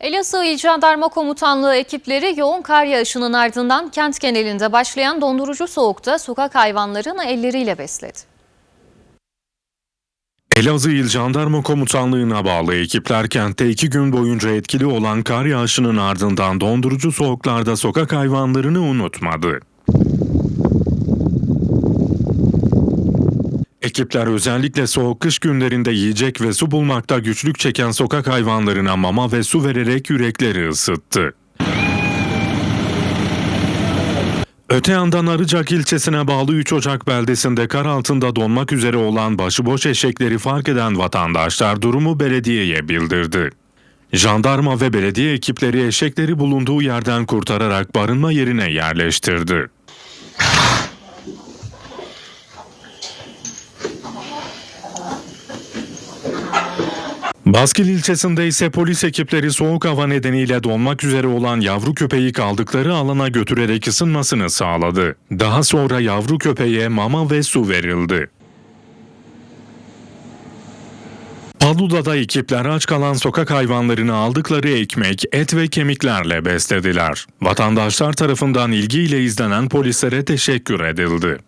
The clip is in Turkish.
Elazığ İl Jandarma Komutanlığı ekipleri yoğun kar yağışının ardından kent genelinde başlayan dondurucu soğukta sokak hayvanlarını elleriyle besledi. Elazığ İl Jandarma Komutanlığı'na bağlı ekipler kentte iki gün boyunca etkili olan kar yağışının ardından dondurucu soğuklarda sokak hayvanlarını unutmadı. Ekipler özellikle soğuk kış günlerinde yiyecek ve su bulmakta güçlük çeken sokak hayvanlarına mama ve su vererek yürekleri ısıttı. Öte yandan Arıcak ilçesine bağlı 3 Ocak beldesinde kar altında donmak üzere olan başıboş eşekleri fark eden vatandaşlar durumu belediyeye bildirdi. Jandarma ve belediye ekipleri eşekleri bulunduğu yerden kurtararak barınma yerine yerleştirdi. Baskil ilçesinde ise polis ekipleri soğuk hava nedeniyle donmak üzere olan yavru köpeği kaldıkları alana götürerek ısınmasını sağladı. Daha sonra yavru köpeğe mama ve su verildi. Paluda'da ekipler aç kalan sokak hayvanlarını aldıkları ekmek, et ve kemiklerle beslediler. Vatandaşlar tarafından ilgiyle izlenen polislere teşekkür edildi.